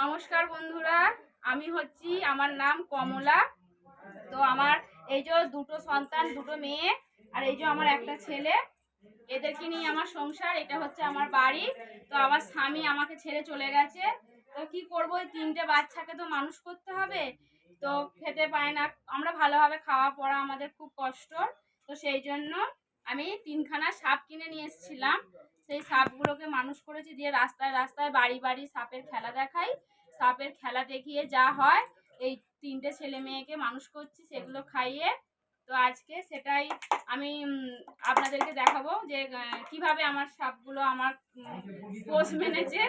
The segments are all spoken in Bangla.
নমস্কার বন্ধুরা, আমি হচ্ছি, আমার নাম কমলা। তো আমার এই যে দুটো সন্তান, দুটো মেয়ে, আর এই যে আমার একটা ছেলে, এদেরকে নিয়ে আমার সংসার, এটা হচ্ছে আমার বাড়ি। তো আমার স্বামী আমাকে ছেড়ে চলে গেছে। তো কি করব, এই তিনটে বাচ্চাকে তো মানুষ করতে হবে। তো খেতে পায় না। আমরা ভালোভাবে খাওয়া পড়া আমাদের খুব কষ্ট। তো সেই জন্য আমি তিনখানা সাপ কিনে নিয়ে এসেছিলাম। সেই সাপগুলোকে মানুষ করেছি দিয়ে রাস্তায় রাস্তায় বাড়ি বাড়ি সাপের খেলা দেখাই। সাপের খেলা দেখিয়ে যা হয়, এই তিনটে ছেলে মেয়েকে মানুষ করছি, সেগুলো খাইয়ে। তো আজকে সেটাই আমি আপনাদেরকে দেখাবো যে কীভাবে আমার সাপগুলো আমার পোষ মেনেছে।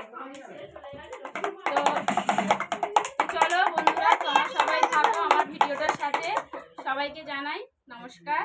তো চলো বন্ধুরা, তোমরা সবাই থাকো আমার ভিডিওটার সাথে। সবাইকে জানাই নমস্কার।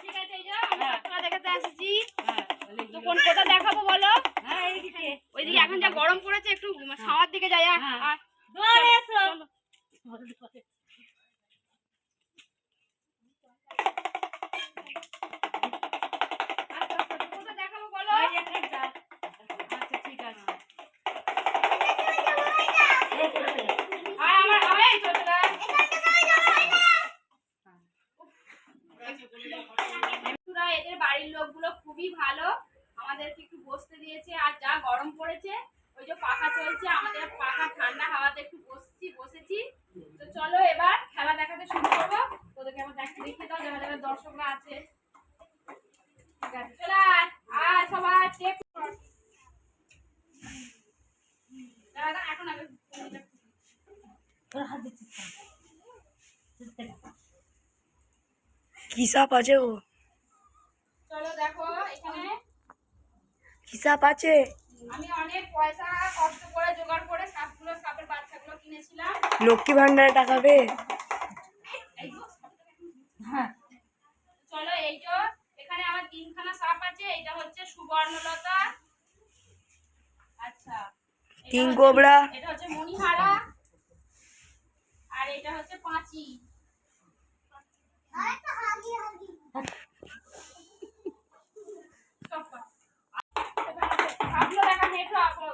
ঠিক আছে এই যে আমি দেখাতে আসছি তো কোন কোথা দেখাবো বলো ওইদিকে এখন যা গরম পড়েছে একটু ছাওয়ার দিকে যাই আর বন্ধুরা, এদের বাড়ির লোকগুলো খুবই ভালো। আমাদেরকে একটু বসতে দিয়েছে আর যা গরম পড়েছে ওই যে পাখা চলছে আমাদের পাখা ঠান্ডা হাওয়াতে একটু বসছি বসেছি। তো চলো এবার খেলা দেখাতে শুরু করব। তোদেরকে আমার দেখতে দেখিয়ে দাও যারা যারা দর্শকরা আছে। চলে আয়। আয় সবাই এখন আগে ফোনটা কি সাপ আছে ও? চলো দেখো এখানে। কি সাপ আছে? আমি অনেক পয়সা কষ্ট করে জোগাড় করে সাপগুলো সাপের বাচ্চাগুলো কিনেছিলাম। লক্ষ্মী ভান্ডারে টাকা এই হ্যাঁ। চলো এই যে এখানে আমার তিনখানা সাপ আছে এটা হচ্ছে সুবর্ণলতা। আচ্ছা হচ্ছে- কোবরা। এটা হচ্ছে মণিহারা। আর এটা হচ্ছে পাঁচি। কর। দেখা হেঁটো আসো মাটা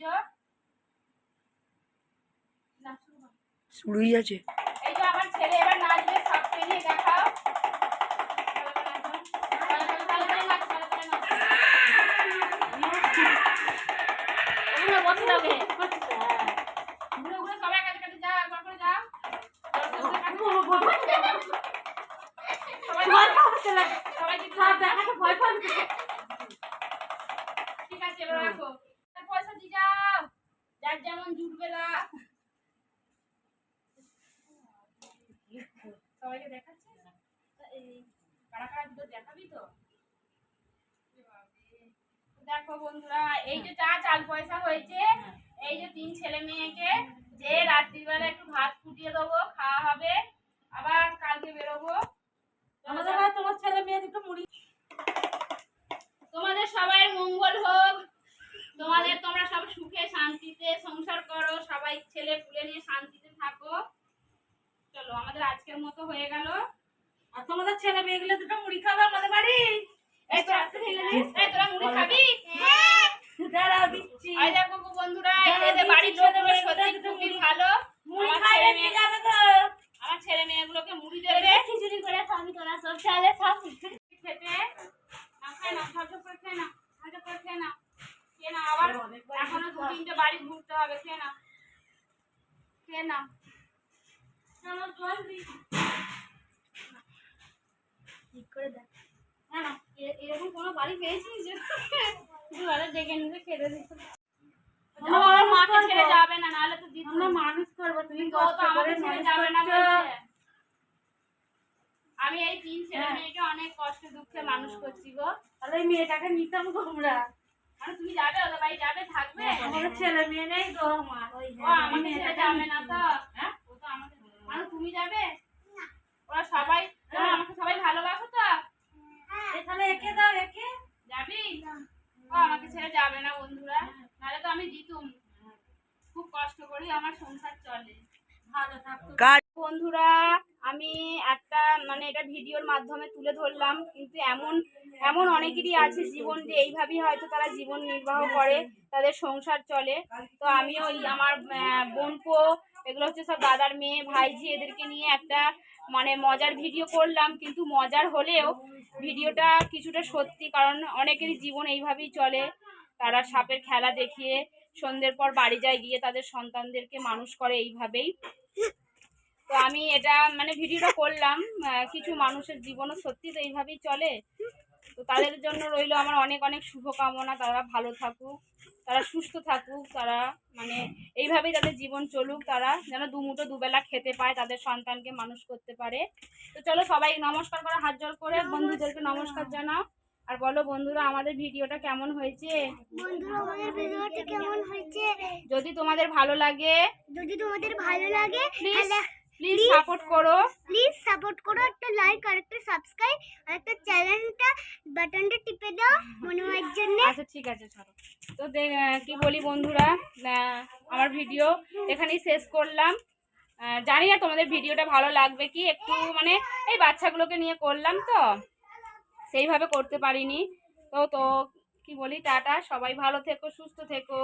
কর। শুরুই আছে। এই যে আমার ছেলে এবার নাচবে সব দেখাও। এই যে যা চাল পয়সা হয়েছে, এই যে তিন ছেলে মেয়েকে, যে রাত্রিবেলা একটু ভাত ফুটিয়ে দেবো, খাওয়া হবে। আবার কালকে বেরোবো। আমাদের তোমার ছেলে মেয়ে দুটো মুড়ি তোমাদের সবাই মঙ্গল হোক। তোমাদের তোমরা সব সুখে শান্তিতে সংসার করো, সবাই ছেলে পুলে নিয়ে শান্তিতে থাকো। চলো, আমাদের আজকের মতো হয়ে গেল। আর তোমাদের ছেলে মেয়েগুলো দুটো মুড়ি খাবে আমাদের বাড়ি? এই এই তোরা মুড়ি খাবি দাঁড়াও দিচ্ছি এই দেখো গো বন্ধুরা দাঁড়াও, এদের বাড়ির দিচ্ছি, লোকগুলো ছেলে সত্যি মেয়েগুলো খুবই মুড়ি- ভালো মুড়ি আমার খাই ছেলে রেখে মেয়ে- যাবে তো আমার ছেলে মেয়েগুলোকে মুড়ি দেবে খিচুড়ি করে খাবি তোরা সব চালে সব খেতে না খাই না ঝরঝর করে খেয়ে না ঝরঝর করে খেয়ে না খেয়ে না আবার এখনও দু তিনটে বাড়ি ঘুরতে হবে খেয়ে না খেয়ে না আমার জল দিই ঠিক করে দেখ। না না এ- এরকম কোনো বাড়ি পেয়েছিস যে ডেকে নিতে খেতে দিত। মাকে ছেড়ে যাবে না নাহলে তো দিত। আমরা মানুষ করব তুমি কষ্ট করে ছেড়ে যাবে না আমি এই তিন ছেলে হ্যাঁ। মেয়েকে অনেক কষ্ট দুঃখে মানুষ করছি গো। তাহলে এই মেয়েটাকে নিতাম গো আমরা মানে তুমি যাবে ওদের বাড়ি যাবে আমাদের ছেলে মেয়ে নেই আমার। আমাকে যাবে না তো? হ্যাঁ? ও তো আমাকে মানে তুমি যাবে? ওরা সবাই ওরা আমাকে সবাই ভালোবাসো তো? এখানে একে দাও একে। যাবি? ও আমাকে ছেড়ে যাবে না বন্ধুরা। নাহলে তো আমি দিতুম খুব কষ্ট করি আমার সংসার চলে। ভালো থাকতো বন্ধুরা আমি একটা মানে এটা ভিডিওর মাধ্যমে তুলে ধরলাম কিন্তু এমন এমন অনেকেরই আছে জীবন যে এইভাবেই হয়তো তারা জীবন নির্বাহ করে, তাদের সংসার চলে। তো আমিও ওই আমার বোনপো, এগুলো হচ্ছে সব দাদার মেয়ে, ভাইঝি, এদেরকে নিয়ে একটা মানে মজার ভিডিও করলাম। কিন্তু মজার হলেও ভিডিওটা কিছুটা সত্যি, কারণ অনেকেরই জীবন এইভাবেই চলে। তারা সাপের খেলা দেখিয়ে সন্ধ্যের পর বাড়ি যায়, গিয়ে তাদের সন্তানদেরকে মানুষ করে এইভাবেই। তো আমি এটা মানে ভিডিওটা করলাম কিছু মানুষের জীবনও সত্যি তো এইভাবেই চলে। তো তাদের জন্য রইল আমার অনেক অনেক শুভকামনা। তারা ভালো থাকুক তারা সুস্থ থাকুক তারা মানে এইভাবেই তাদের জীবন চলুক তারা যেন দুমুটো দুবেলা খেতে পায় তাদের সন্তানকে মানুষ করতে পারে। তো চলো সবাই নমস্কার করে হাত জোর করে বন্ধুদেরকে নমস্কার জানাও। আর বলো বন্ধুরা আমাদের ভিডিওটা কেমন হয়েছে? বন্ধুরা আমাদের ভিডিওটি কেমন হয়েছে? যদি তোমাদের ভালো লাগে যদি তোমাদের ভালো লাগে প্লিজ প্লিজ সাপোর্ট করো। প্লিজ সাপোর্ট করো একটা লাইক আর একটা সাবস্ক্রাইব আর একটা চ্যানেলটা বাটনটা টিপে দাও মনে হওয়ার জন্য। আচ্ছা ঠিক আছে ছাড়ো। তো কি বলি বন্ধুরা আমার ভিডিও এখানেই শেষ করলাম। জানি না তোমাদের ভিডিওটা ভালো লাগবে কি একটু মানে এই বাচ্চাগুলোকে নিয়ে করলাম তো। সেইভাবে করতে পারিনি। তো তো কি বলি টাটা সবাই ভালো থেকো সুস্থ থেকো।